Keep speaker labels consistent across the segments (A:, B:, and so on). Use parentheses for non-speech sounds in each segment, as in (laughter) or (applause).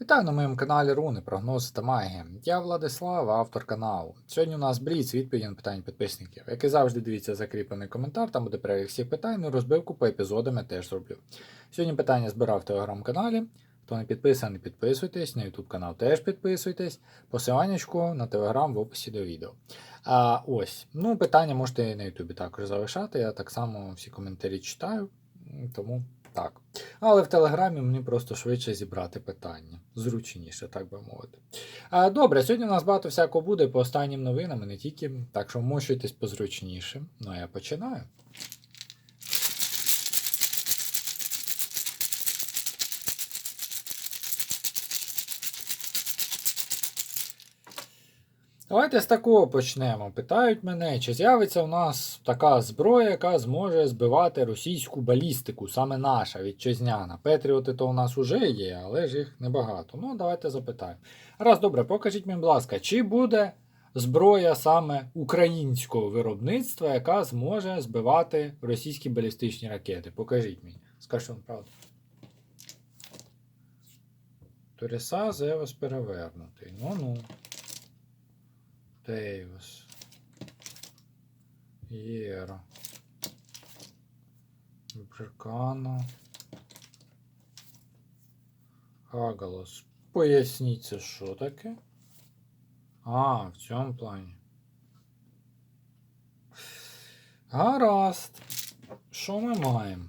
A: Вітаю на моєму каналі Руни, прогнози та магія. Я Владислав, автор каналу. Сьогодні у нас бліц відповіді на питання підписників. Як і завжди, дивіться закріплений коментар, там буде перелік всіх питань, ну розбивку по епізодам я теж зроблю. Сьогодні питання збирав в телеграм-каналі. Хто не підписаний, підписуйтесь, на YouTube канал теж підписуйтесь. Посиланнячку на телеграм в описі до відео. А ось, ну питання можете на Ютубі також залишати. Я так само всі коментарі читаю, тому так. Але в Телеграмі мені просто швидше зібрати питання. Зручніше, так би мовити. Добре, сьогодні у нас багато всякого буде по останнім новинам, і не тільки. Так що вмощуйтесь позручніше. Ну а я починаю. Давайте з такого почнемо. Питають мене, чи з'явиться у нас така зброя, яка зможе збивати російську балістику, саме наша вітчизняна. Петріоти то у нас уже є, але ж їх небагато. Ну, давайте запитаємо. Раз, добре, покажіть мені, будь ласка, чи буде зброя саме українського виробництва, яка зможе збивати російські балістичні ракети? Покажіть мені. Скажіть вам правду. Торіса Зевас перевернутий. Ну-ну. Дейвис. Єра. Брикана. Хагалос. Поясніть, це що таке? А, в цьому плані. Гаразд. Що ми маємо?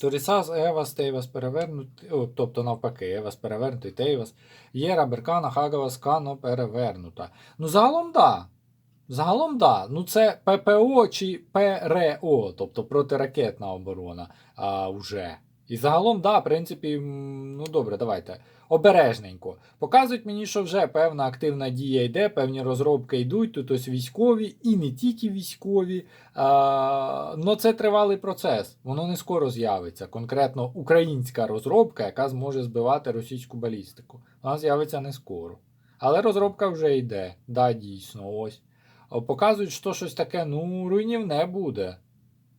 A: Торісас, Евас, Тейвас перевернутий, тобто навпаки, Евас перевернутий, Тейвас. Єра, Беркана, Хагавас, Кано перевернута. Ну, загалом да. Загалом да. Ну, це ППО чи ПРО, тобто протиракетна оборона а, вже. І загалом, да, в принципі, ну добре, давайте. Обережненько. Показують мені, що вже певна активна дія йде, певні розробки йдуть, тут ось військові і не тільки військові. А, но це тривалий процес, воно не скоро з'явиться. Конкретно українська розробка, яка зможе збивати російську балістику. Вона з'явиться не скоро. Але розробка вже йде. Да, дійсно, ось. Показують, що щось таке, ну, руйнівне буде.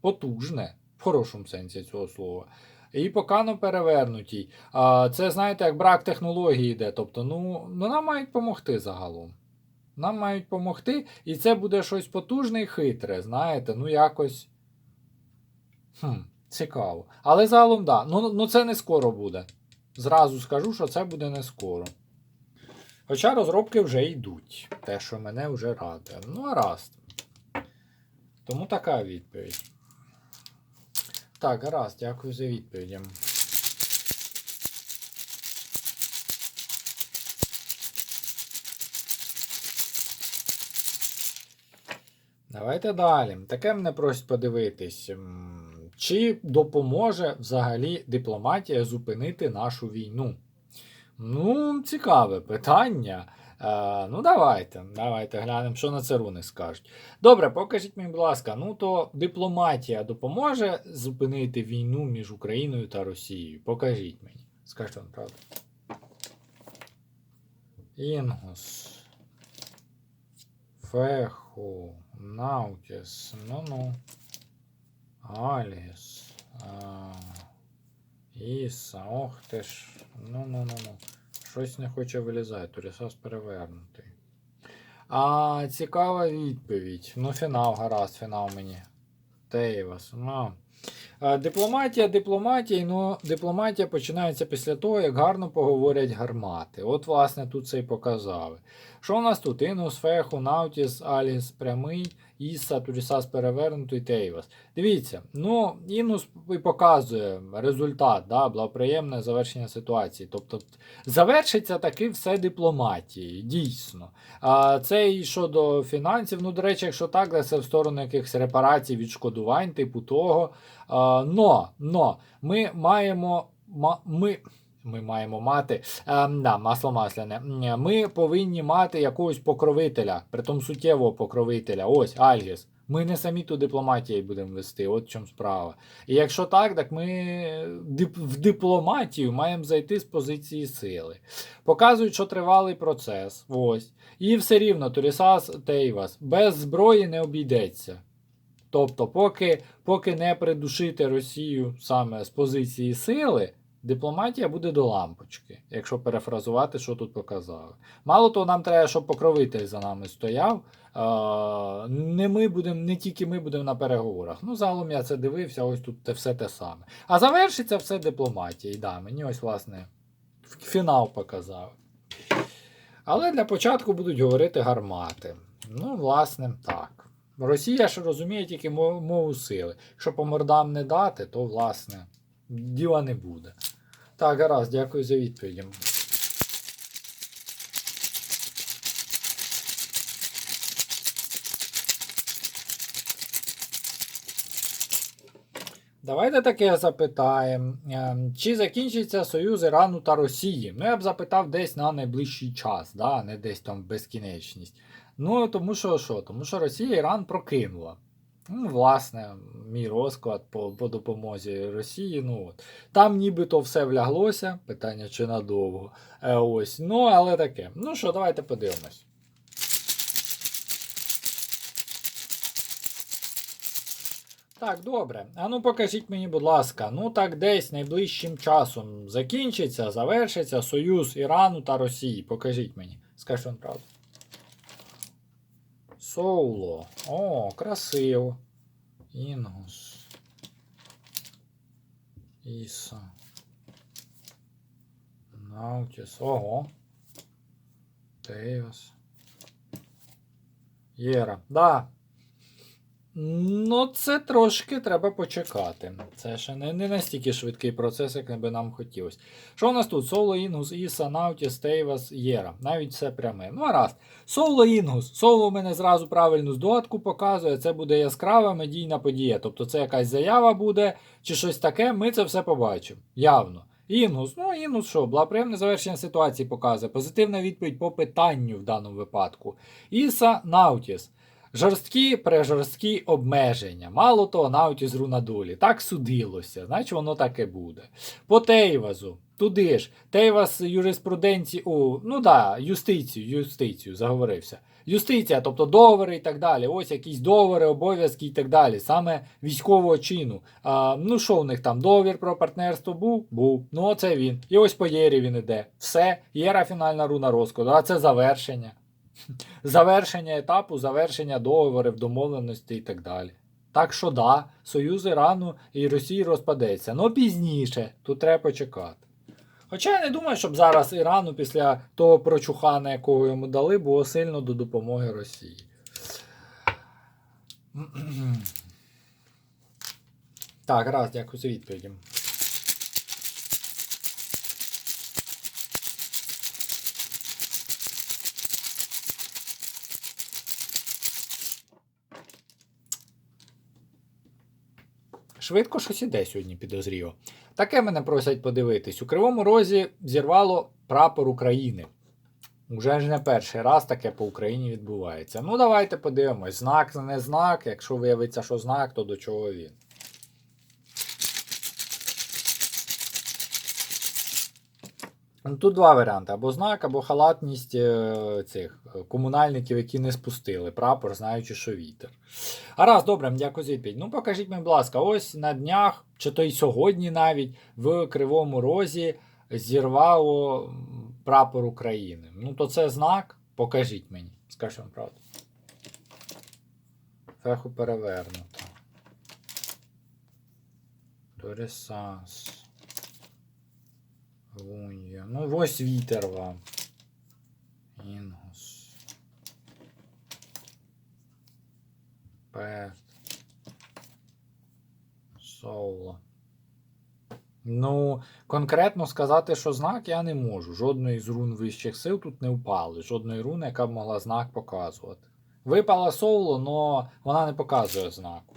A: Потужне, в хорошому сенсі цього слова. І покано перевернутій. А, Це, знаєте, як брак технології йде. Тобто, ну, ну нам мають допомогти загалом. Нам мають допомогти, і це буде щось потужне і хитре, знаєте, ну якось. Хм, Цікаво. Але загалом, да. Ну, ну це не скоро буде. Зразу скажу, що це буде не скоро. Хоча розробки вже йдуть. Те, що мене вже радує. Ну, гаразд. Тому така відповідь. Так, гаразд, дякую за відповідь. Давайте далі. Таке мене просять подивитись. Чи допоможе взагалі дипломатія зупинити нашу війну? Ну, цікаве питання. Е, ну, давайте, давайте глянемо, що на це руни скажуть. Добре, покажіть мені, будь ласка, ну то дипломатія допоможе зупинити війну між Україною та Росією? Покажіть мені. Скажіть вам правду. Інгус. Феху. Наутіс. Ну-ну. Аліс. А, Іса. Ох ти ж. Ну-ну-ну-ну. Щось не хоче вилізати, Турісас перевернутий. А, цікава відповідь. Ну, фінал, гаразд, фінал мені. Тейвас. Ну. Дипломатія, дипломатія, ну, дипломатія починається після того, як гарно поговорять гармати. От, власне, тут це і показали. Що у нас тут? Інус, Феху, Наутіс, Аліс, прямий, Іса, Турісас перевернутий, Тейвас. Дивіться, ну, Інус і показує результат, да, благоприємне завершення ситуації. Тобто завершиться таки все дипломатією, дійсно. А це і щодо фінансів. Ну, до речі, якщо так, це в сторону якихось репарацій, відшкодувань, типу того. А, но, но, ми маємо. Ми, ми маємо мати е, да, масло масляне. Ми повинні мати якогось покровителя, притом суттєвого покровителя. Ось Альгіс. Ми не самі ту дипломатію будемо вести, от в чому справа. І якщо так, так ми дип- в дипломатію маємо зайти з позиції сили. Показують, що тривалий процес. Ось. І все рівно Турісас Тейвас без зброї не обійдеться. Тобто, поки, поки не придушити Росію саме з позиції сили, Дипломатія буде до лампочки, якщо перефразувати, що тут показали. Мало того, нам треба, щоб покровитель за нами стояв. Не ми будемо, не тільки ми будемо на переговорах. Ну, загалом я це дивився, ось тут те все те саме. А завершиться все дипломатією. Да, мені ось, власне, фінал показав. Але для початку будуть говорити гармати. Ну, власне, так. Росія ж розуміє тільки мову сили. Якщо по мордам не дати, то, власне, діла не буде. Так, гаразд, дякую за відповіді. Давайте таке запитаємо. Ем, Чи закінчиться союз Ірану та Росії? Ну, я б запитав десь на найближчий час, да? не десь там в безкінечність. Ну, тому що що? Тому що Росія Іран прокинула. Ну, власне, мій розклад по, по допомозі Росії. Ну, от. Там нібито все вляглося. Питання чи надовго. Е, ось. Ну, але таке. Ну що, давайте подивимось. Так, добре. А ну покажіть мені, будь ласка, ну так десь найближчим часом закінчиться, завершиться союз Ірану та Росії. Покажіть мені. Скажіть вам правду. Соуло. О, красиво. Інгус. Іса. Наутіс. Ого. Тейос. Єра. Да. Ну, це трошки треба почекати. Це ще не, не настільки швидкий процес, як би нам хотілося. Що у нас тут? Соло, Інгус, Іса, Наутіс, Тейвас, Єра. Навіть все пряме. Ну, гаразд. Соло Інгус. Соло мене зразу правильну здогадку показує. Це буде яскрава медійна подія. Тобто це якась заява буде чи щось таке. Ми це все побачимо. Явно. Інгус, ну Інгус що, благоприємне завершення ситуації показує. Позитивна відповідь по питанню в даному випадку. Іса Наутіс. Жорсткі прежорсткі обмеження. Мало того, Наутіс Рунадолі. Так судилося, значить воно так і буде. По Тейвазу. Туди ж. Тейвас юриспруденції. у, ну да, юстицію, юстицію, заговорився. Юстиція, тобто договори і так далі. Ось якісь договори, обов'язки і так далі. Саме військового чину. А, ну що у них там? Договір про партнерство був? Був. Ну оце він. І ось по Єрі він іде. Все. Єра фінальна руна розкладу. А це завершення. Завершення етапу, завершення договорів, домовленостей і так далі. Так що да, Союз Ірану і Росії розпадеться. Ну пізніше, тут треба почекати. Хоча я не думаю, щоб зараз Ірану після того прочухана, якого йому дали, було сильно до допомоги Росії. Так, раз, дякую за відповіді. Швидко щось іде сьогодні підозріло. Таке мене просять подивитись. У Кривому Розі зірвало прапор України. Уже ж не перший раз таке по Україні відбувається. Ну, давайте подивимось. Знак не знак. Якщо виявиться, що знак, то до чого він. Тут два варіанти: або знак, або халатність е, цих е, комунальників, які не спустили прапор, знаючи, що вітер. А раз, добре, дякую за відповідь. Ну, покажіть мені, будь ласка, ось на днях, чи то й сьогодні навіть в Кривому Розі зірвало прапор України. Ну, то це знак. Покажіть мені. Скажіть вам правду. Феху перевернуто. Торісанс. Лунья. Ну, ось вітер вам. Інгус. Пет. Соло. Ну, конкретно сказати, що знак я не можу. Жодної з рун вищих сил тут не впали. Жодної руни, яка б могла знак показувати. Випала соло, але вона не показує знаку.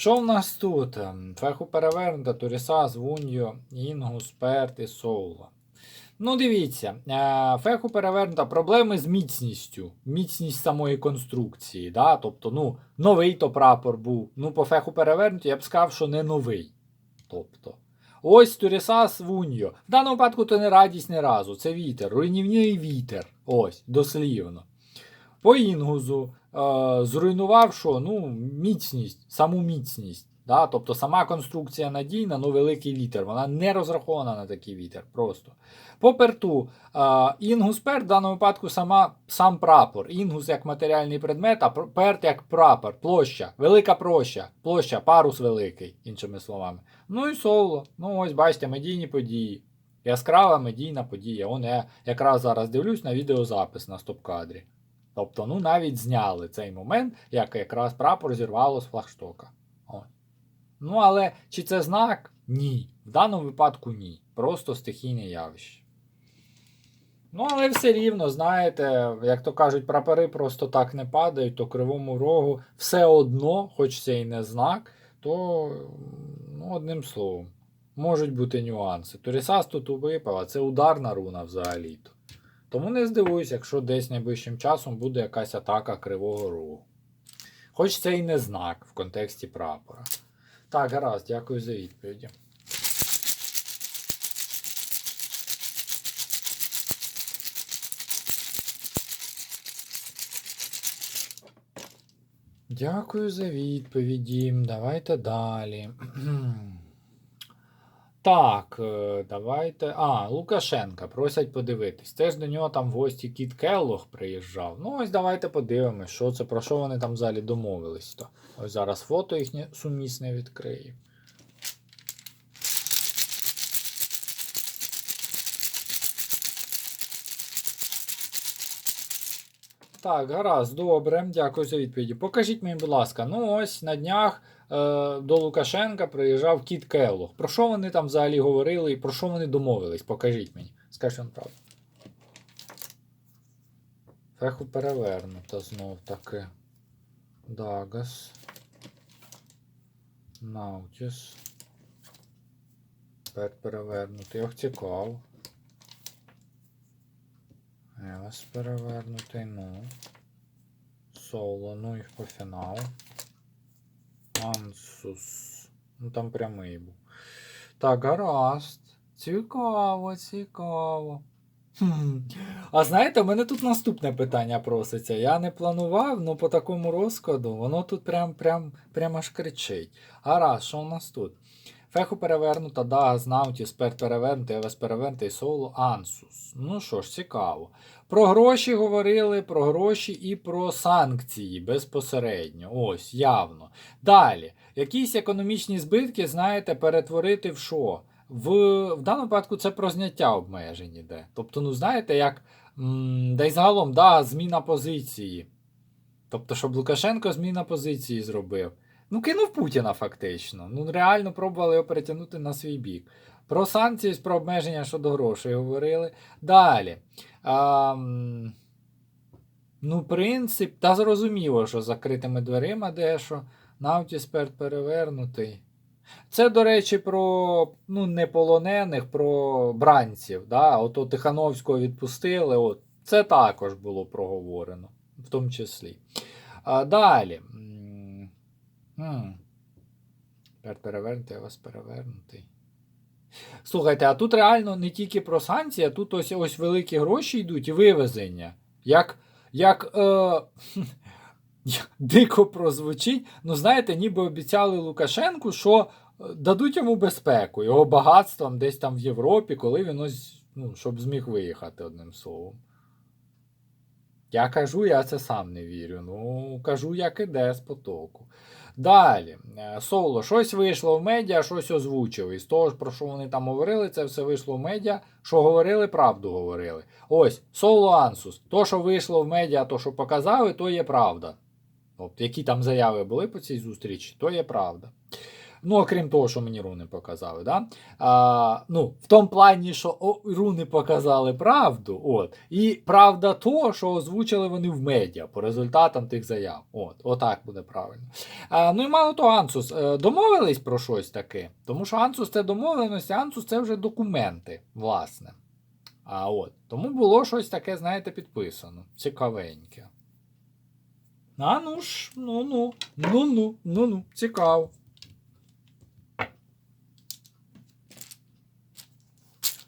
A: Що в нас тут? Феху перевернута, Туріса, Звуньо, Інгус, і Соула. Ну, дивіться, е, феху перевернута проблеми з міцністю, міцність самої конструкції. Да? Тобто, ну, новий то прапор був. Ну, по феху перевернуті, я б сказав, що не новий. Тобто. Ось Турісас Вуньо. В даному випадку то не радість не разу. Це вітер, руйнівний вітер. Ось, дослівно. По інгузу е, зруйнував що? Ну, міцність, саму міцність. Да? Тобто сама конструкція надійна, але великий вітер. Вона не розрахована на такий вітер. Просто. По перту, а, інгус перт в даному випадку сама, сам прапор. Інгус як матеріальний предмет, а перт як прапор, площа, велика площа, площа, парус великий, іншими словами. Ну і соло. Ну ось бачите, медійні події. Яскрава медійна подія. Он я якраз зараз дивлюсь на відеозапис на стоп-кадрі. Тобто, ну навіть зняли цей момент, як якраз прапор зірвало з флагштока. Ось. Ну, але чи це знак? Ні. В даному випадку ні. Просто стихійне явище. Ну, але все рівно, знаєте, як то кажуть, прапори просто так не падають, то кривому рогу все одно, хоч це і не знак, то ну, одним словом, можуть бути нюанси. Торісас тут випав, а це ударна руна взагалі-то. Тому не здивуюсь, якщо десь найближчим часом буде якась атака кривого рогу. Хоч це і не знак в контексті прапора. Так, гаразд, дякую за відповіді. Дякую за відповіді. Давайте далі. (clears throat) Так, е, давайте. А, Лукашенка просять подивитись. Теж до нього там в гості Кіт Келлог приїжджав. Ну, ось давайте подивимось, що це, про що вони там взагалі домовились. то Ось зараз фото їхнє сумісне відкрию. Так, гаразд, добре, дякую за відповіді. Покажіть мені, будь ласка, ну ось на днях е, до Лукашенка приїжджав Кіт Келлог. Про що вони там взагалі говорили і про що вони домовились? Покажіть мені. Скажіть вам правду. Феху перевернуто знов таки. Дагас. Наутіс. Тепер перевернутий. Ох, цікаво. Евас перевернутий, ну. Соло, ну і по фіналу. Ансус. Ну там прямий був. Так, гаразд. Цікаво, цікаво. А знаєте, у мене тут наступне питання проситься. Я не планував, але по такому розкладу воно тут прям, прям, прям аж кричить. Гаразд, що у нас тут? Феху перевернута, Дагас, Наутіс, Перт перевернутий, Евес перевернутий, Соло, Ансус. Ну що ж, цікаво. Про гроші говорили, про гроші і про санкції безпосередньо. Ось, явно. Далі, якісь економічні збитки, знаєте, перетворити в що? В, в даному випадку це про зняття обмежень іде. Тобто, ну знаєте, як м, да й загалом, да, зміна позиції. Тобто, щоб Лукашенко зміна позиції зробив. Ну, кинув Путіна фактично. Ну, реально пробували його перетягнути на свій бік. Про санкції, про обмеження щодо грошей говорили. Далі. А, ну, принцип, та зрозуміло, що з закритими дверима дещо. Навтіс перт перевернутий. Це, до речі, про ну, не полонених, про бранців. Да? Ото Тихановського відпустили. От. Це також було проговорено, в тому числі. А, далі. М, м. Тепер перевернутий, а вас перевернутий. Слухайте, а тут реально не тільки про санкції, а тут ось ось великі гроші йдуть і вивезення. Як, як е, (laughs) дико прозвучить, ну знаєте, ніби обіцяли Лукашенку, що е, дадуть йому безпеку, його багатством десь там в Європі, коли він ось, ну, щоб зміг виїхати одним словом. Я кажу, я це сам не вірю. Ну, кажу, як іде з потоку. Далі, Е, соло, щось вийшло в медіа, щось озвучили. З того, про що вони там говорили, це все вийшло в медіа. Що говорили, правду говорили. Ось, соло Ансус. То, що вийшло в медіа, то, що показали, то є правда. От, які там заяви були по цій зустрічі, то є правда. Ну, окрім того, що мені руни показали. Да? А, ну, В тому плані, що о, руни показали правду. От, І правда то, що озвучили вони в медіа по результатам тих заяв. От, Отак буде правильно. А, ну і мало того, Ансус, е, домовились про щось таке. Тому що Ансус це домовленості, Ансус це вже документи, власне. А от, Тому було щось таке, знаєте, підписано. Цікавеньке. А ну ж, ну-ну, ну-ну, ну-ну, цікаво.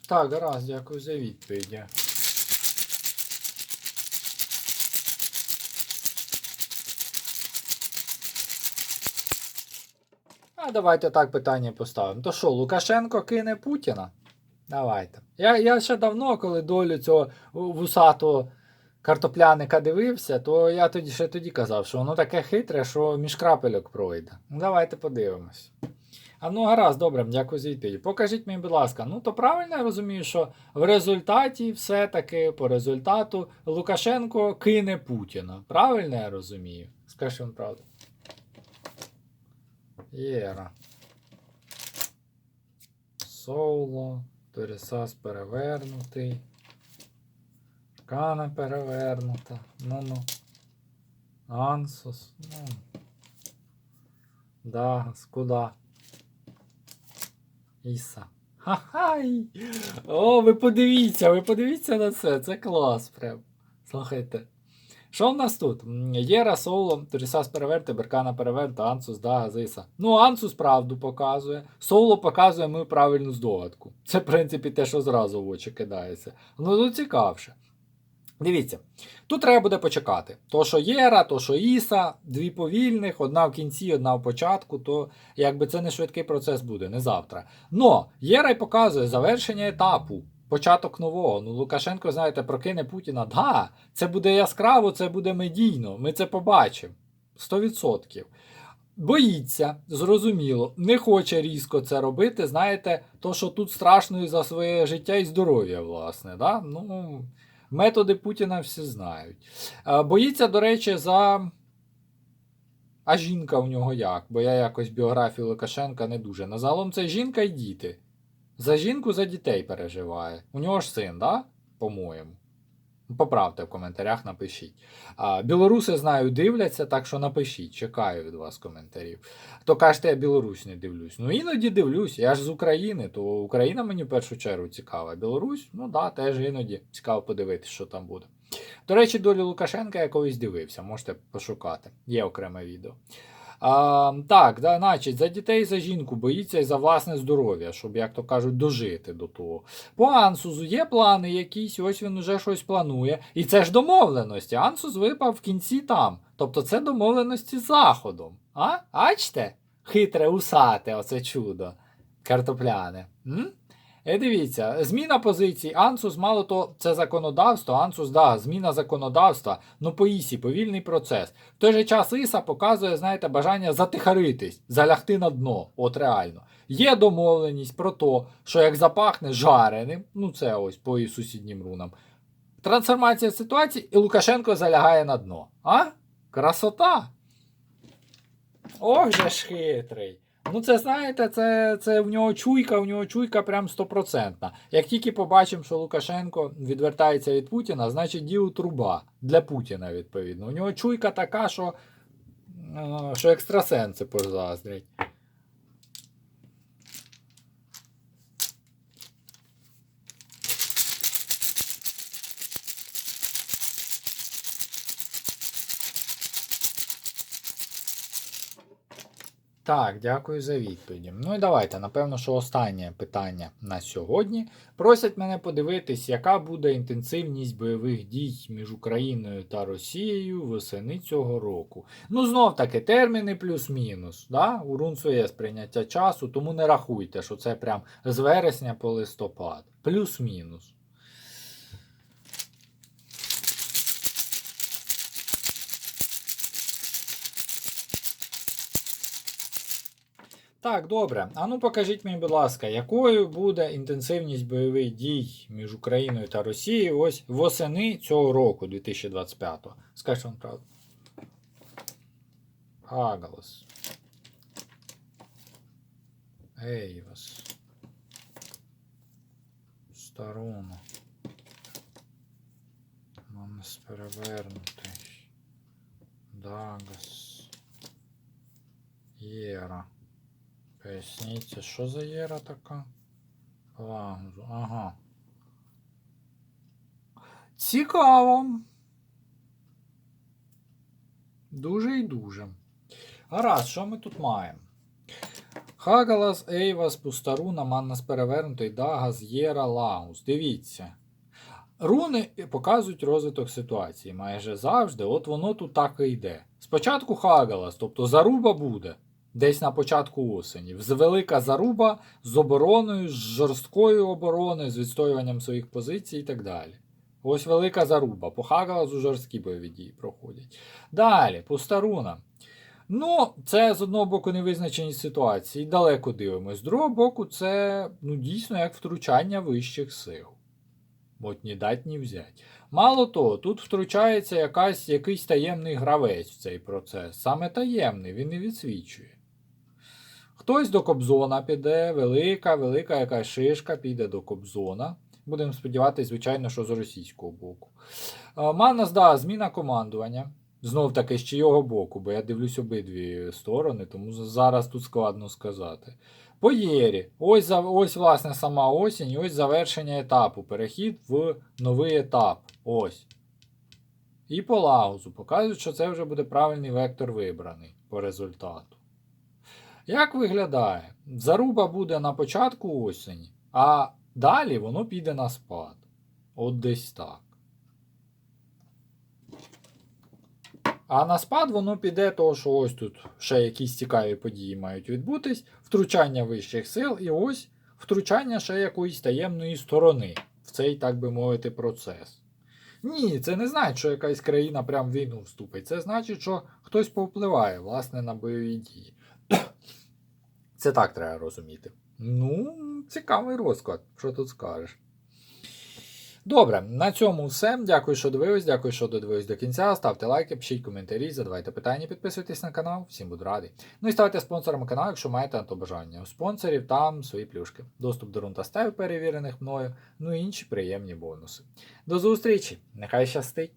A: Так, гаразд, дякую за відповіді. А давайте так питання поставимо. То що, Лукашенко кине Путіна? Давайте. Я, я ще давно, коли долю цього вусатого картопляника дивився, то я тоді ще тоді казав, що воно таке хитре, що між крапельок пройде. Ну, давайте подивимось. А ну гаразд, добре, дякую за відповідь. Покажіть мені, будь ласка, ну то правильно я розумію, що в результаті все-таки по результату Лукашенко кине Путіна. Правильно я розумію? Скажи вам правду. Єра. Соло. Торісас перевернутий. Кана перевернута. Ну-ну. Ансус. Ну. Дагас. Куда? Іса. Ха-хай! О, ви подивіться, ви подивіться на це. Це клас прям. Слухайте. Що в нас тут? Єра, Соло, Торісас переверти, Беркана переверта, Ансус, Дага, Зиса. Ну, Ансус правду показує. Соло показує мою правильну здогадку. Це, в принципі, те, що зразу в очі кидається. Ну, тут цікавше. Дивіться, тут треба буде почекати. То, що Єра, то, що Іса, дві повільних, одна в кінці, одна в початку, то якби це не швидкий процес буде, не завтра. Но Єра й показує завершення етапу, початок нового. Ну, Лукашенко, знаєте, прокине Путіна. Да, це буде яскраво, це буде медійно. Ми це побачимо. 100%. Боїться, зрозуміло, не хоче різко це робити. Знаєте, то, що тут страшно і за своє життя і здоров'я, власне. Да? Ну, методи Путіна всі знають. Е, Боїться, до речі, за. А жінка у нього як? Бо я якось біографію Лукашенка не дуже. Назалом це жінка і діти. За жінку, за дітей переживає. У нього ж син, да? По-моєму. Поправте в коментарях, напишіть. Білоруси знаю, дивляться, так що напишіть, чекаю від вас коментарів. То кажете, я Білорусь не дивлюсь. Ну іноді дивлюсь, я ж з України, то Україна мені в першу чергу цікава. Білорусь, ну да, теж іноді цікаво подивитися, що там буде. До речі, долю Лукашенка я колись дивився, можете пошукати. Є окреме відео. А, так, да, значить, за дітей, за жінку боїться і за власне здоров'я, щоб, як то кажуть, дожити до того. По Ансузу є плани якісь, ось він уже щось планує. І це ж домовленості. Ансус випав в кінці там. Тобто це домовленості з Заходом. А? Бачите? Хитре усате, оце чудо. Картопляне. М? І дивіться, зміна позицій. Ансус, мало то, це законодавство. Ансус, да, зміна законодавства. Ну, по ісі, повільний процес. В той же час Іса показує, знаєте, бажання затихаритись, залягти на дно. От реально. Є домовленість про те, що як запахне жареним, ну це ось по і сусіднім рунам. Трансформація ситуації, і Лукашенко залягає на дно. А? Красота! Ох же ж хитрий. Ну, це знаєте, це, це в нього чуйка, в нього чуйка прям стопроцентна. Як тільки побачимо, що Лукашенко відвертається від Путіна, значить діло труба для Путіна, відповідно. У нього чуйка така, що, е, що екстрасенси позаздрять. Так, дякую за відповіді. Ну і давайте, напевно, що останнє питання на сьогодні. Просять мене подивитись, яка буде інтенсивність бойових дій між Україною та Росією восени цього року. Ну, знов таки, терміни плюс-мінус. Да? У Рунцу є сприйняття часу, тому не рахуйте, що це прям з вересня по листопад. Плюс-мінус. Так, добре. А ну покажіть мені, будь ласка, якою буде інтенсивність бойових дій між Україною та Росією ось восени цього року, 2025-го? Скажіть вам правду. Агалос. Ейвас. Старуна. Манес перевернутий. Дагас. Єра. Поясніть, що за єра така? Лагузу, ага. Цікаво. Дуже і дуже. Гаразд, що ми тут маємо? Хагалас, Ейвас, Пустаруна, Маннас перевернутий, Дагас, Єра, Лагус. Дивіться. Руни показують розвиток ситуації майже завжди. От воно тут так і йде. Спочатку Хагалас, тобто заруба буде. Десь на початку осені. Велика заруба з обороною, з жорсткою обороною, з відстоюванням своїх позицій і так далі. Ось велика заруба. По Хагалазу жорсткі бойові дії проходять. Далі, по старунам. Ну, це з одного боку невизначеність ситуації, далеко дивимось. З другого боку, це ну, дійсно як втручання вищих сил. От ні дать, ні взять. Мало того, тут втручається якась, якийсь таємний гравець в цей процес. Саме таємний, він не відсвічує. Хтось до Кобзона піде, велика, велика якась шишка піде до Кобзона. Будемо сподіватися, звичайно, що з російського боку. Е, Манас, да, зміна командування. Знов таки, з чийого боку, бо я дивлюсь обидві сторони, тому зараз тут складно сказати. По Єрі. Ось, ось, власне, сама осінь, ось завершення етапу. Перехід в новий етап. Ось. І по Лагузу. Показують, що це вже буде правильний вектор вибраний по результату. Як виглядає? Заруба буде на початку осені, а далі воно піде на спад. От десь так. А на спад воно піде, того, що ось тут ще якісь цікаві події мають відбутись, втручання вищих сил, і ось втручання ще якоїсь таємної сторони в цей, так би мовити, процес. Ні, це не значить, що якась країна прям війну вступить. Це значить, що хтось повпливає, власне, на бойові дії. Це так треба розуміти. Ну, цікавий розклад, що тут скажеш. Добре, на цьому все. Дякую, що дивились, дякую, що додивились до кінця. Ставте лайки, пишіть коментарі, задавайте питання, підписуйтесь на канал, всім буду радий. Ну і ставайте спонсорами каналу, якщо маєте на то бажання. У спонсорів там свої плюшки. Доступ до рун та стев, перевірених мною, ну і інші приємні бонуси. До зустрічі! Нехай щастить!